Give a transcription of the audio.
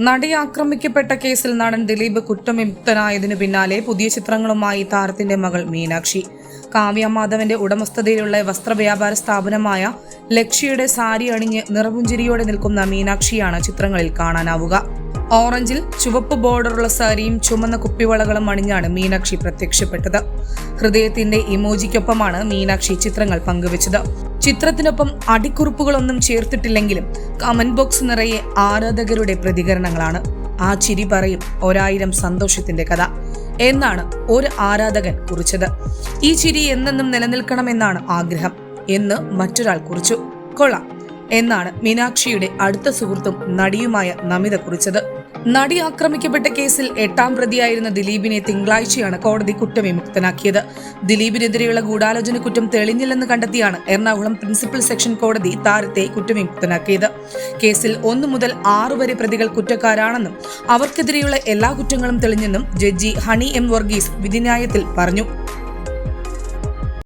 നടി ആക്രമിക്കപ്പെട്ട കേസിൽ നടൻ ദിലീപ് കുറ്റവിമുക്തനായതിനു പിന്നാലെ പുതിയ ചിത്രങ്ങളുമായി താരത്തിന്റെ മകൾ മീനാക്ഷി. കാവ്യ മാധവന്റെ ഉടമസ്ഥതയിലുള്ള വസ്ത്രവ്യാപാര സ്ഥാപനമായ ലക്ഷ്യയുടെ സാരി അണിഞ്ഞ് നിറപുഞ്ചിരിയോടെ നിൽക്കുന്ന മീനാക്ഷിയാണ് ചിത്രങ്ങളിൽ കാണാനാവുക. ഓറഞ്ചിൽ ചുവപ്പ് ബോർഡറുള്ള സാരിയും ചുമന്ന കുപ്പിവളകളും അണിഞ്ഞാണ് മീനാക്ഷി പ്രത്യക്ഷപ്പെട്ടത്. ഹൃദയത്തിന്റെ ഇമോജിക്കൊപ്പമാണ് മീനാക്ഷി ചിത്രങ്ങൾ പങ്കുവച്ചത്. ചിത്രത്തിനൊപ്പം അടിക്കുറിപ്പുകളൊന്നും ചേർത്തിട്ടില്ലെങ്കിലും കമന്റ് ബോക്സ് നിറയെ ആരാധകരുടെ പ്രതികരണങ്ങളാണ്. ആ ചിരി പറയും ഒരായിരം സന്തോഷത്തിന്റെ കഥ. എന്നാണ് ഒരു ആരാധകൻ കുറിച്ചത്. ഈ ചിരി എന്നെന്നും നിലനിൽക്കണമെന്നാണ് ആഗ്രഹം. എന്ന് മറ്റൊരാൾ കുറിച്ചു. കൊള്ളാം. എന്നാണ് മീനാക്ഷിയുടെ അടുത്ത സുഹൃത്തും നടിയുമായ നമിത കുറിച്ചത്. നടി ആക്രമിക്കപ്പെട്ട കേസിൽ എട്ടാം പ്രതിയായിരുന്ന ദിലീപിനെ തിങ്കളാഴ്ചയാണ് കോടതി കുറ്റവിമുക്തനാക്കിയത്. ദിലീപിനെതിരെയുള്ള ഗൂഢാലോചന കുറ്റം തെളിഞ്ഞില്ലെന്ന് കണ്ടെത്തിയാണ് എറണാകുളം പ്രിൻസിപ്പൽ സെക്ഷൻ കോടതി താരത്തെ കുറ്റവിമുക്തനാക്കിയത്. കേസിൽ ഒന്നു മുതൽ ആറ് വരെ പ്രതികൾ കുറ്റക്കാരാണെന്നും അവർക്കെതിരെയുള്ള എല്ലാ കുറ്റങ്ങളും തെളിഞ്ഞെന്നും ജഡ്ജി ഹണി എം വർഗീസ് വിധിന്യായത്തിൽ പറഞ്ഞു.